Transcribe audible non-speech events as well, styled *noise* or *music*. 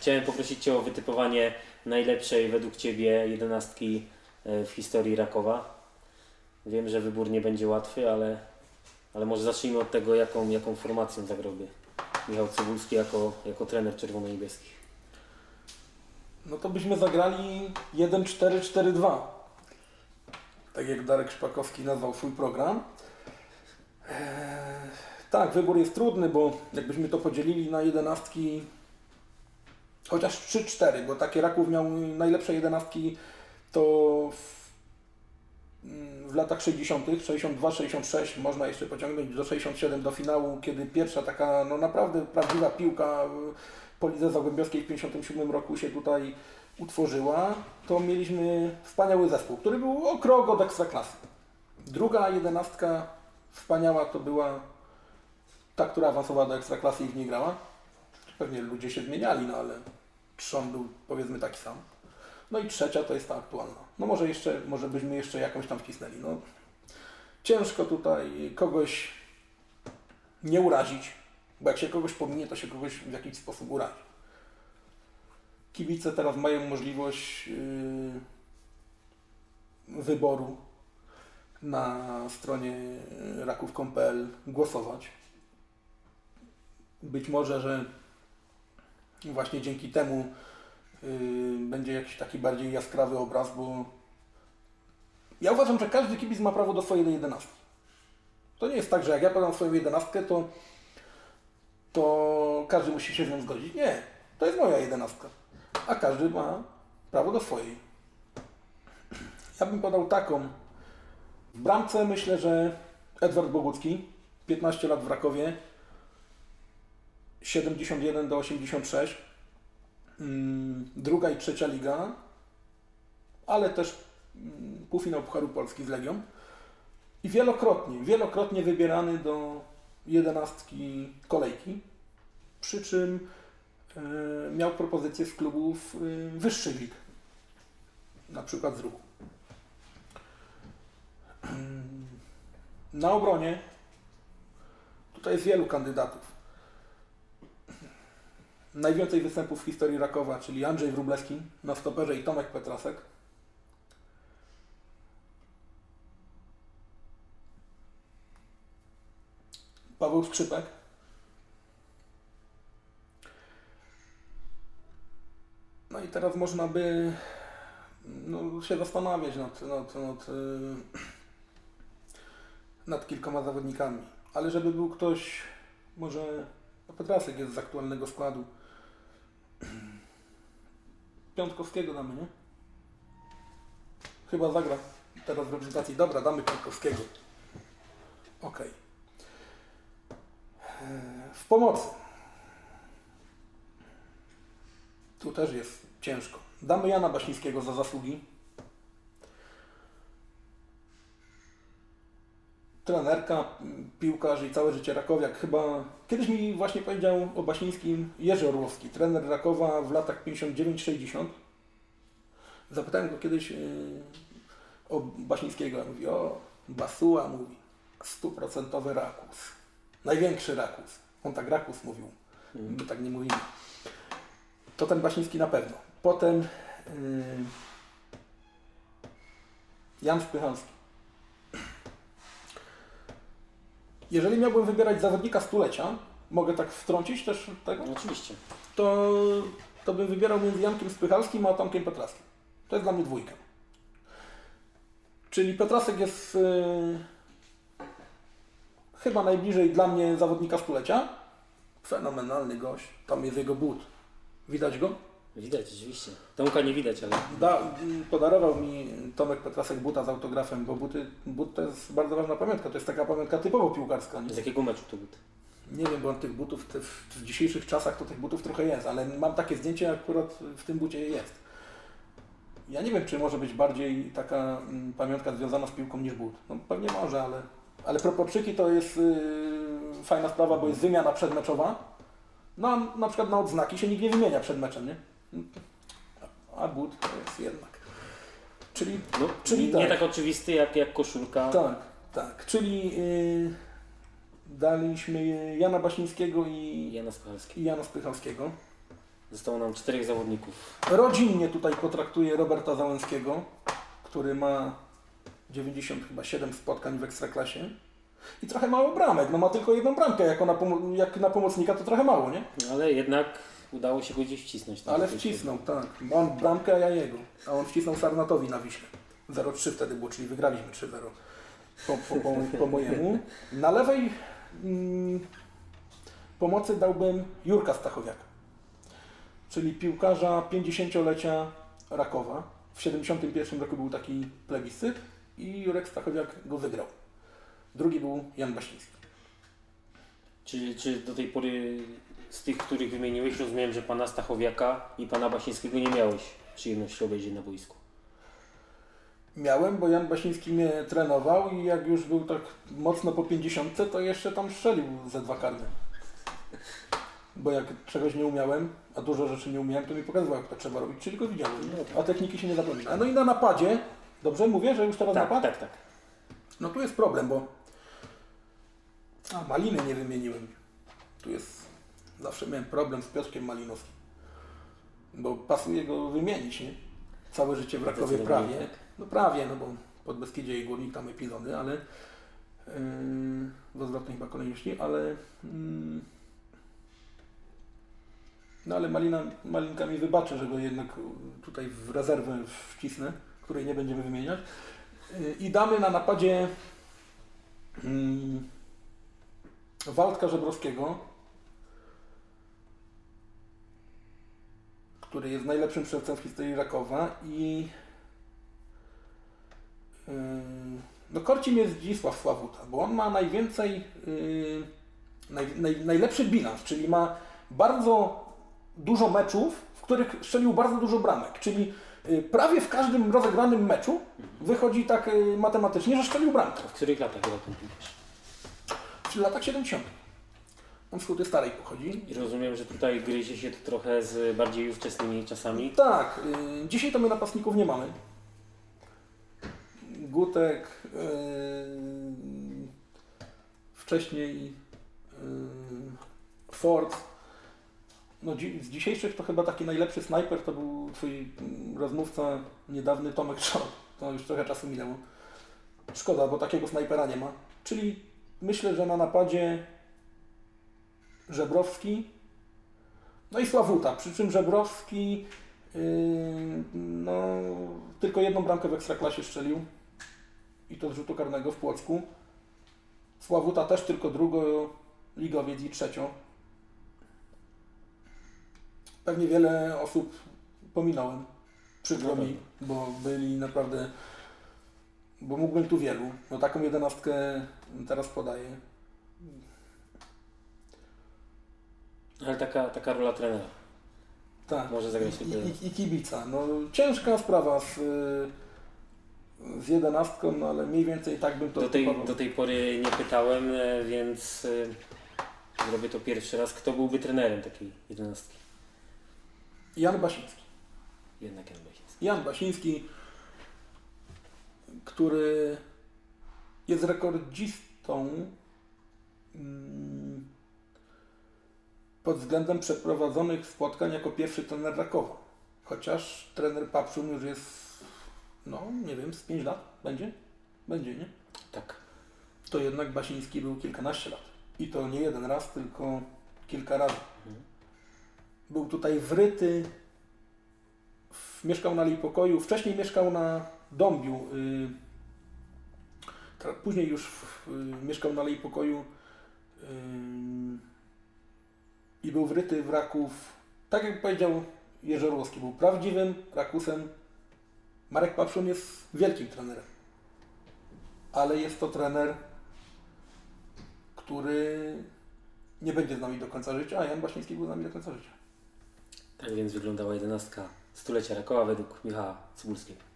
Chciałem poprosić Cię o wytypowanie najlepszej według Ciebie jedenastki e, w historii Rakowa. Wiem, że wybór nie będzie łatwy, ale, ale może zacznijmy od tego, jaką, jaką formacją zagrałby Michał Cybulski jako, jako trener czerwono-niebieskich. No to byśmy zagrali 1-4-4-2. Tak jak Darek Szpakowski nazwał swój program. Eee, tak, wybór jest trudny, bo jakbyśmy to podzielili na jedenastki, chociaż 3-4, bo takie Raków miał najlepsze jedenastki to w, mm, w latach 60., 62-66, można jeszcze pociągnąć do 67 do finału, kiedy pierwsza taka no naprawdę prawdziwa piłka po Lidze Zagłębiowskiej w 57 roku się tutaj utworzyła, to mieliśmy wspaniały zespół, który był o krok od ekstraklasy. Druga jedenastka wspaniała to była ta, która awansowała do ekstraklasy i w niej grała. Pewnie ludzie się zmieniali, no ale trzon był powiedzmy taki sam. No i trzecia to jest ta aktualna. No może jeszcze, może byśmy jeszcze jakąś tam wcisnęli. No, ciężko tutaj kogoś nie urazić, bo jak się kogoś pominie, to się kogoś w jakiś sposób urazi. Kibice teraz mają możliwość yy, wyboru na stronie raków.pl głosować. Być może, że właśnie dzięki temu yy, będzie jakiś taki bardziej jaskrawy obraz, bo ja uważam, że każdy kibic ma prawo do swojej jedenastki. To nie jest tak, że jak ja podam swoją jedenastkę, to, to każdy musi się z nią zgodzić. Nie, to jest moja jedenastka. A każdy ma prawo do swojej. Ja bym podał taką. W bramce myślę, że Edward Bogucki, 15 lat w Rakowie, 71 do 86, mm, druga i trzecia liga, ale też mm, półfinał Pucharu Polski z Legią. I wielokrotnie, wielokrotnie wybierany do jedenastki kolejki, przy czym e, miał propozycje z klubów e, wyższych lig, na przykład z ruchu. Na obronie tutaj jest wielu kandydatów. Najwięcej występów w historii Rakowa, czyli Andrzej Wróblewski na stoperze i Tomek Petrasek. Paweł Skrzypek. No i teraz można by no, się zastanawiać nad, nad, nad, yy, nad kilkoma zawodnikami. Ale żeby był ktoś, może no Petrasek jest z aktualnego składu. *clears throat* Piątkowskiego damy, nie? Chyba zagra teraz w reprezentacji. Dobra, damy Piątkowskiego. Okej. W pomocy. Tu też jest ciężko. Damy Jana Basińskiego za zasługi. Trenerka, m, piłkarz i całe życie Rakowiak. Chyba kiedyś mi właśnie powiedział o Basińskim Jerzy Orłowski, trener Rakowa w latach 59-60. Zapytałem go kiedyś yy, o Basińskiego. Mówi, o, Basuła mówi, stuprocentowy Rakus. Największy Rakus. On tak Rakus mówił. My tak nie mówimy. To ten Basiński na pewno. Potem yy, Jan Spychalski. Jeżeli miałbym wybierać zawodnika stulecia, mogę tak wtrącić też tego, oczywiście. to, to bym wybierał między Jankiem Spychalskim a Tomkiem Petraskiem. To jest dla mnie dwójka. Czyli Petrasek jest yy, chyba najbliżej dla mnie zawodnika stulecia. Fenomenalny gość. Tam jest jego but. Widać go? Widać, oczywiście. Tomka nie widać, ale Da, podarował mi Tomek Petrasek buta z autografem, bo buty, but to jest bardzo ważna pamiątka. To jest taka pamiątka typowo piłkarska. Nie? z jakiego meczu to był? Nie wiem, bo on tych butów te, w, w dzisiejszych czasach to tych butów trochę jest, ale mam takie zdjęcie akurat w tym bucie jest. Ja nie wiem, czy może być bardziej taka mm, pamiątka związana z piłką niż but. No pewnie może, ale, ale proporczyki to jest yy, fajna sprawa, bo jest wymiana przedmeczowa. No a na przykład na odznaki się nikt nie wymienia przed meczem, nie? A but to jest jednak. Czyli, No, czyli nie tak. tak oczywisty jak, jak koszulka. Tak, tak. Czyli yy, daliśmy Jana Basińskiego i Jana Spachalski. i Jana Spychalskiego. Zostało nam czterech zawodników. Rodzinnie tutaj potraktuję Roberta Załęskiego, który ma 90 chyba 7 spotkań w Ekstraklasie. I trochę mało bramek, no ma tylko jedną bramkę, jako na jak na pomocnika to trochę mało, nie? Ale jednak udało się go gdzieś wcisnąć. tam Ale tej wcisnął, tak. Bo On bramkę, a ja jego. A on wcisnął Sarnatowi na Wiśle. 0-3 wtedy było, czyli wygraliśmy 3-0 po, po, po, po mojemu. Na lewej mm, pomocy dałbym Jurka Stachowiaka, czyli piłkarza 50-lecia Rakowa. W 71 roku był taki plebiscyt i Jurek Stachowiak go wygrał. Drugi był Jan Baśniński. Czy, czy do tej pory z tych, których wymieniłeś, rozumiem, że pana Stachowiaka i pana Basińskiego nie miałeś przyjemności obejrzeć na boisku? Miałem, bo Jan Basiński mnie trenował i jak już był tak mocno po 50, to jeszcze tam strzelił ze dwa karne. Bo jak czegoś nie umiałem, a dużo rzeczy nie umiałem, to mi pokazywał, jak to trzeba robić, czyli go widziałem. No. A techniki się nie zapomina. No i na napadzie, dobrze mówię, że już teraz Tak, napad? tak, tak. No tu jest problem, bo a, Maliny nie wymieniłem. Tu jest, zawsze miałem problem z Piotrkiem Malinowskim. Bo pasuje go wymienić, nie? Całe życie w Rakowie prawie. tak. No prawie, no bo pod Beskidzie i Górnik tam epizody, ale yy, odwrotnej chyba kolejności, ale yy, no ale Malina, Malinka mi wybaczy, że go jednak tutaj w rezerwę wcisnę, której nie będziemy wymieniać. Yy, I damy na napadzie yy, Waldka Żebrowskiego, który jest najlepszym strzelcem w historii Rakowa i yy, no korci mnie Zdzisław Sławuta, bo on ma najwięcej, yy, naj, naj, najlepszy bilans, czyli ma bardzo dużo meczów, w których strzelił bardzo dużo bramek, czyli yy, prawie w każdym rozegranym meczu wychodzi tak yy, matematycznie, że strzelił bramkę. W których latach grał ten piłkarz? W latach 70. On Huty Starej pochodzi. I rozumiem, że tutaj gryzie się to trochę z bardziej ówczesnymi czasami. Tak, y, dzisiaj to my napastników nie mamy. Gutek, y, wcześniej y, Ford. No, dzi- z dzisiejszych to chyba taki najlepszy snajper to był twój mm, rozmówca niedawny Tomek Szot. To już trochę czasu minęło. Szkoda, bo takiego snajpera nie ma. Czyli myślę, że na napadzie Żebrowski, no i Sławuta, przy czym Żebrowski yy, no, tylko jedną bramkę w Ekstraklasie strzelił i to z rzutu karnego w Płocku. Sławuta też tylko drugo ligowiec i trzecią. Pewnie wiele osób pominąłem. Przykro mi, bo byli naprawdę, bo mógłbym tu wielu. No taką jedenastkę teraz podaję. Ale taka, taka rola trenera. Tak. Może zagrać I, i, I kibica. No, ciężka sprawa z, z jedenastką, no, ale mniej więcej tak bym to Do tej, do tej pory nie pytałem, e, więc e, zrobię to pierwszy raz. Kto byłby trenerem takiej jedenastki? Jan Basiński. Jednak Jan Basiński. Jan Basiński, który jest rekordzistą mm, pod względem przeprowadzonych spotkań jako pierwszy trener Rakowa. Chociaż trener Papszun już jest, no nie wiem, z 5 lat będzie? Będzie, nie? Tak. to jednak Basiński był kilkanaście lat. I to nie jeden raz, tylko kilka razy. Mhm. Był tutaj wryty, mieszkał na Lipokoju, wcześniej mieszkał na Dąbiu, y, później już y, mieszkał na Lipokoju y, i był wryty w Raków, tak jak powiedział Jeżorowski, był prawdziwym Rakusem. Marek Papszun jest wielkim trenerem, ale jest to trener, który nie będzie z nami do końca życia, a Jan Baśniński był z nami do końca życia. Tak więc wyglądała jedenastka stulecia Rakowa według Michała Cybulskiego.